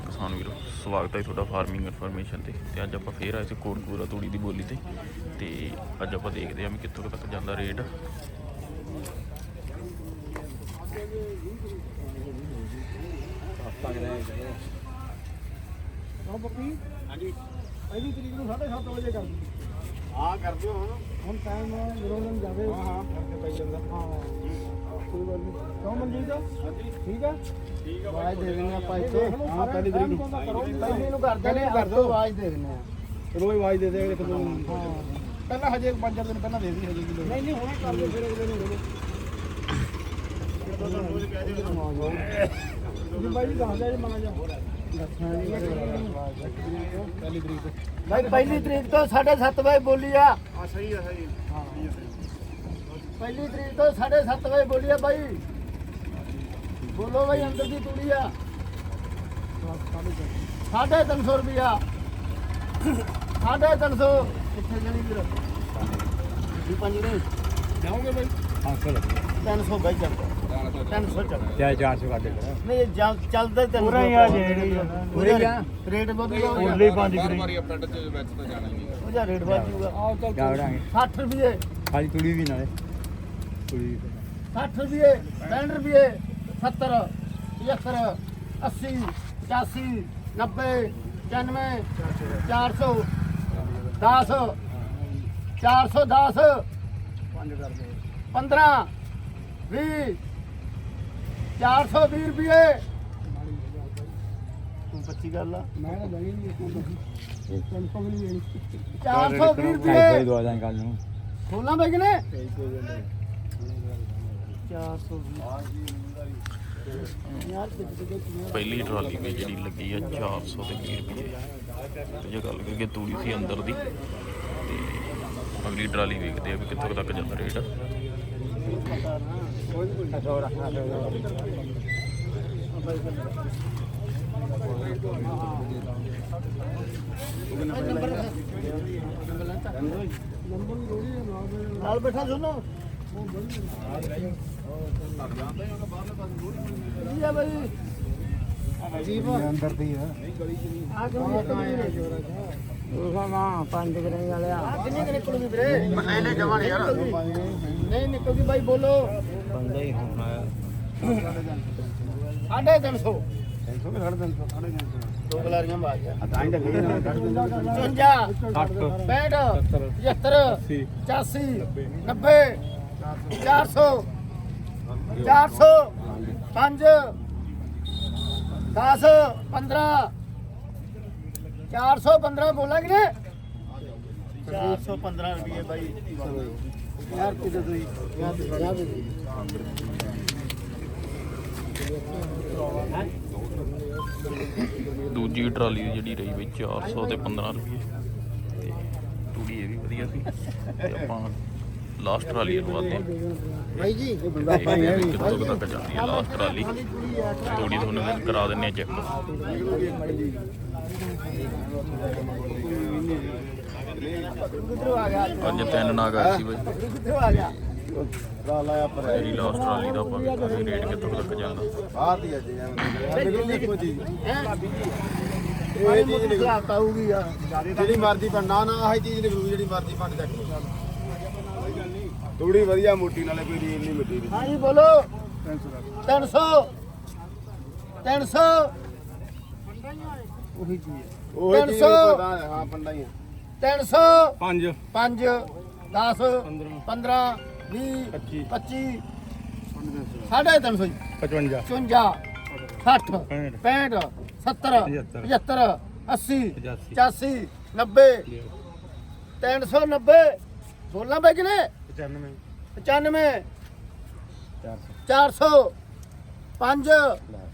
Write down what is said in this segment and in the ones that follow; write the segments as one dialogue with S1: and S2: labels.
S1: ਅਕਾਲ ਕਿਸਾਨ ਵੀਰੋ ਸਵਾਗਤ ਹੈ ਤੁਹਾਡਾ ਫਾਰਮਿੰਗ ਇਨਫੋਰਮੇਸ਼ਨ ਤੇ। ਤੇ ਅੱਜ ਆਪਾਂ ਫੇਰ ਆਏ ਸੀ ਕੋਟਪੂਰਾ ਤੂੜੀ ਦੀ ਬੋਲੀ ਤੇ। ਤੇ ਅੱਜ ਆਪਾਂ ਦੇਖਦੇ ਹਾਂ ਵੀ ਕਿੱਥੋਂ ਤੱਕ ਜਾਂਦਾ ਰੇਟ।
S2: ਹਾਂ ਬੱਕੀ ਹਾਂਜੀ ਪਹਿਲੀ ਤਰੀਕ ਨੂੰ 7:30 ਵਜੇ ਕਰ ਦਿਓ
S3: ਹਾਂ। ਕਰ ਦਿਓ ਹੁਣ
S2: ਟਾਈਮ ਨਿਰੋਲਨ ਜਾਵੇ।
S3: ਹਾਂ ਹਾਂ ਕਰਕੇ ਪਈ ਜਾਂਦਾ।
S2: ਹਾਂ। ਕੋਈ ਗੱਲ ਨਹੀਂ। ਕਿਉਂ ਮਨਜੀਤ
S3: ਹਾਂਜੀ
S2: ਠੀਕ ਹੈ
S3: ਠੀਕ ਆ
S2: ਆਵਾਜ਼ ਦੇ ਦਿੰਦੇ ਆਪਾਂ
S3: ਇੱਥੇ। ਹਾਂ, ਪਹਿਲੀ ਤਰੀਕ ਨੂੰ।
S2: ਪਹਿਲੀ ਨੂੰ ਕਰ ਦਿੰਦੇ
S3: ਪਹਿਲੀ ਨੂੰ ਕਰ। ਦਿਓ।
S2: ਆਵਾਜ਼ ਦੇ ਦਿੰਦੇ ਆ।
S3: ਰੋਜ਼ ਆਵਾਜ਼ ਦੇ ਦੇ ਇੱਕ ਦੋ
S2: ਹਾਂ।
S3: ਪਹਿਲਾਂ ਹਜੇ ਪੰਜ ਚਾਰ ਦਿਨ ਪਹਿਲਾਂ ਦੇ ਦੀ ਹਜੇ ਕਿਲੋ
S2: ਨਹੀਂ ਨਹੀਂ ਹੁਣੇ ਕਰ ਦਿਓ ਫਿਰ ਅਗਲੇ ਨੂੰ ਦੇ ਜੀ ਬਾਈ ਜੀ ਦੱਸ ਦਿਆ ਜੀ ਮਨਾ ਜਾ
S3: ਪਹਿਲੀ ਤਰੀਕ ਤੋਂ।
S2: ਭਾਈ ਪਹਿਲੀ ਤਰੀਕ ਤੋਂ 7:30 ਵਜੇ ਬੋਲੀ ਆ।
S3: ਹਾਂ ਸਹੀ ਹੈ। ਸਹੀ
S2: ਹਾਂ ਪਹਿਲੀ ਤਰੀਕ ਤੋਂ 7:30 ਵਜੇ ਬੋਲੀ ਆ ਬਾਈ। ਬੋਲੋ ਬਾਈ ਅੰਦਰ ਦੀ ਤੂੜੀ ਆ। 350 ਰੁਪਿਆ 350 ਕਿੱਥੇ ਜਣੀ ਵੀਰ। ਜੀ ਪੰਜ ਨੇ
S3: ਜਾਓਗੇ ਬਾਈ?
S4: ਹਾਂ ਚਲੋ।
S2: 300 ਬਾਈ ਚੱਲ। 300 ਚੱਲ।
S4: ਚਾਹੇ 400 ਕੱਢ ਦੇ
S2: ਨਹੀਂ ਚੱਲ ਚੱਲਦਾ ਤੈਨੂੰ
S4: ਪੂਰਾ ਹੀ ਆ ਜਿਹੜੀ ਆ। ਪੂਰਾ ਹੀ ਆ।
S2: ਰੇਟ ਵਧੀਆ ਹੋ
S4: ਉਰਲੇ ਹੀ ਪੰਜ
S3: ਬਾਰ
S4: ਕਰੀ
S3: ਬਾਰ ਪਿੰਡ ਚ ਵਿੱਚ ਤਾਂ ਜਾਣਾ ਹੀ ਨਹੀਂ।
S2: ਉਹਦਾ ਰੇਟ ਵੱਧ ਜਾਊਗਾ। ਆਹ ਚੱਲ
S4: ਜਾਵੜਾਂਗੇ।
S2: 60 ਰੁਪਏ
S4: ਖਾਲੀ ਤੁੜੀ ਵੀ ਨਾਲੇ। ਤੁੜੀ ਵੀ
S2: 60 ਰੁਪਏ 65 ਰੁਪਏ 70 75 80 85 90 95 400 10 410
S3: ਪੰਜ ਕਰ ਦਿਓ
S2: 15 20 420 ਰੁਪਏ। 25 ਗੱਲ ਆ।
S3: ਮੈਂ ਤਾਂ ਜਾਣੀ ਨਹੀਂ ਇਹ ਕਨਫਰਮ ਨਹੀਂ ਲੈਣੀ
S2: 420
S4: ਭਾਈ
S2: ਰੁਪਏ।
S4: ਦਵਾ ਦਾਂ ਕੱਲ ਨੂੰ।
S2: ਖੋਲਾਂ ਬਈ ਕਿਨੇ
S3: ਕਈ ਕੋਈ ਜਾਂਦਾ
S2: 420 ਯਾਰ ਕਿੱਥੇ ਕਿੱਥੇ
S1: ਪਹਿਲੀ ਟਰਾਲੀ ਵੀ ਜਿਹੜੀ ਲੱਗੀ ਆ 400 ਤੇ 20 ਰੁਪਏ ਤੇ ਜੇ ਗੱਲ ਕਰੀਏ ਤੂੜੀ ਸੀ ਅੰਦਰ ਦੀ ਤੇ ਅਗਲੀ ਟਰਾਲੀ ਵੇਖਦੇ ਆ ਵੀ ਕਿੱਥੋਂ ਤੱਕ ਜਾਂਦਾ ਰੇਟ
S2: ਨਾਲ ਬੈਠਾ ਸੁਣੋ। ਕੀ ਆ ਬਈ ਅਜੀਬ
S3: ਅੰਦਰ ਦੀ ਹੈ
S2: ਆ ਕਿਉਂ ਇੱਕ ਵੀ ਉਹ ਨਾ ਪੰਜ ਗਰੇ ਵਾਲਿਆ ਆ ਕਿੰਨੇ ਨਿਕਲੂਗੀ ਵੀਰੇ ਮਸਾਲੇ ਜਵਾਨ ਯਾਰ ਨਹੀਂ ਨਿਕਲਦੀ ਬਾਈ ਬੋਲੋ
S4: ਬੰਦਾ ਹੀ ਹੋਣਾ
S2: ਸਾਢੇ ਤਿੰਨ ਸੌ
S3: 300 ਕਿ 350 350
S2: ਦੋ ਗਲਾਰੀਆਂ ਮਾਰ ਗਿਆ
S3: ਤਾਂ ਹੀ ਤਾਂ ਗਈ ਨਾ ਕੱਢ ਦਿੰਦਾ
S2: 55 65 75 85 90 400 400 5 10 15 415 ਬੋਲਾਂਗੇ ਨੇ 415 ਰੁਪਏ ਬਾਈ। ਯਾਰ ਕਿਤੇ ਤੁਸੀਂ ਯਾਰ ਦੇ
S1: ਦੂਜੀ ਟਰਾਲੀ ਜਿਹੜੀ ਰਹੀ ਬਈ 400 ਤੇ 15 ਰੁਪਏ। ਤੇ ਤੂੜੀ ਇਹ ਵੀ ਵਧੀਆ ਸੀ। ਤੇ ਆਪਾਂ ਲਾਸਟ ਟਰਾਲੀ ਲਵਾਦੇ ਹਾਂ
S2: ਬਾਈ ਜੀ
S1: ਦੇਖਦੇ ਹਾਂ ਵੀ ਕਿੱਥੋਂ ਕੁ ਤੱਕ ਜਾਂਦੀ ਹੈ ਲਾਸਟ ਟਰਾਲੀ? ਤੂੜੀ ਤੁਹਾਨੂੰ ਮੈਂ ਕਰਾ ਦਿੰਨੇ ਆ ਚੈੱਕ। ਅੱਜ ਤਿੰਨ ਨਾਗ ਆਏ ਸੀ ਬਈ।
S2: ਕਿੱਧਰੋਂ ਆ ਗਿਆ
S3: ਰਾ ਲਾਇਆ ਪਰ
S1: ਮੇਰੀ ਲਾਸਟ ਟਰਾਲੀ ਦਾ ਆਪਾਂ ਵੇਖਾਂਗੇ ਰੇਟ ਕਿੱਥੋਂ ਤੱਕ ਜਾਂਦਾ
S3: ਬਾਹਰ ਦੀ ਹੈ ਜੀ ਐਵੇਂ ਦੇਖੋ ਜੀ
S2: ਹੈ
S3: ਇਹ ਚੀਜ਼
S2: ਖਲਾਤਾ ਹੋਊਗੀ ਯਾਰ
S3: ਜਿਹੜੀ ਮਰਜ਼ੀ ਪਾ ਨਾ ਨਾ ਆਹੀ ਚੀਜ਼ ਨਿਕਲੂ ਜਿਹੜੀ ਮਰਜ਼ੀ ਪਾ ਚੱਕ ਥੋੜੀ ਵਧੀਆ ਮੋਟੀ ਨਾਲੇ ਕੋਈ ਰੀਲ ਨਹੀਂ ਮਿੱਟੀ ਦੀ
S2: ਹਾਂ ਜੀ ਬੋਲੋ 300 300 ਉਹੀ ਚੀਜ਼
S3: ਉਹ ਚੀਜ਼
S2: 300
S3: ਪਤਾ ਹੈ, ਹਾਂ ਪੰਡਾ ਹੀ
S2: 300
S4: ਪੰਜ।
S2: 5 10 15 20 25 ਸਾਢੇ 300 ਜੀ।
S4: 55
S2: 54 60 65 70 75 80 85 90 390 ਬੋਲਾਂ ਬਈ ਕਿਨੇ?
S4: 95
S2: 95 400 5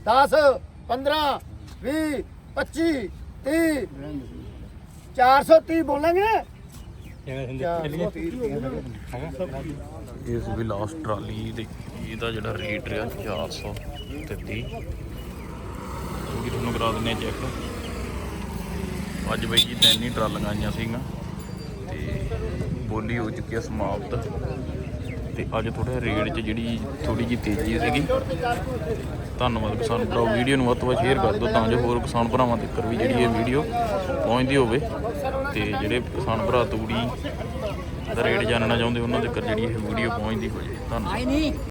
S2: 10 15 20 25 30 430 ਬੋਲਾਂਗੇ?
S1: ਇਸ ਵੀ ਲਾਸਟ ਟਰਾਲੀ ਦੇ ਇਹਦਾ ਜਿਹੜਾ ਰੇਟ ਰਿਹਾ 400 ਤੇ 30 ਉਹ ਵੀ ਤੁਹਾਨੂੰ ਕਰਾ ਦਿੰਨੇ ਚੈੱਕ ਅੱਜ ਬਈ ਜੀ ਤਿੰਨ ਹੀ ਟਰਾਲੀਆਂ ਆਈਆਂ ਸੀਗੀਆਂ। ਤੇ ਬੋਲੀ ਹੋ ਚੁੱਕੀ ਆ ਸਮਾਪਤ। ਤੇ ਅੱਜ ਥੋੜਾ ਰੇਟ 'ਚ ਜਿਹੜੀ ਥੋੜੀ ਜਿਹੀ ਤੇਜ਼ੀ ਸੀਗੀ। ਧੰਨਵਾਦ ਕਿਸਾਨ ਭਰਾਓ। ਵੀਡੀਓ ਨੂੰ ਵੱਧ ਤੋਂ ਵੱਧ ਸ਼ੇਅਰ ਕਰ ਦਿਓ ਤਾਂ ਜੋ ਹੋਰ ਕਿਸਾਨ ਭਰਾਵਾਂ ਤੱਕ ਵੀ ਜਿਹੜੀ ਇਹ ਵੀਡੀਓ ਪਹੁੰਚਦੀ ਹੋਵੇ। ਤੇ ਜਿਹੜੇ ਕਿਸਾਨ ਭਰਾ ਤੂੜੀ ਦਾ ਰੇਟ ਜਾਣਨਾ ਚਾਹੁੰਦੇ, ਉਹਨਾਂ ਤੱਕ ਜਿਹੜੀ ਇਹ ਵੀਡੀਓ ਪਹੁੰਚਦੀ ਹੋਵੇ। ਧੰਨਵਾਦ।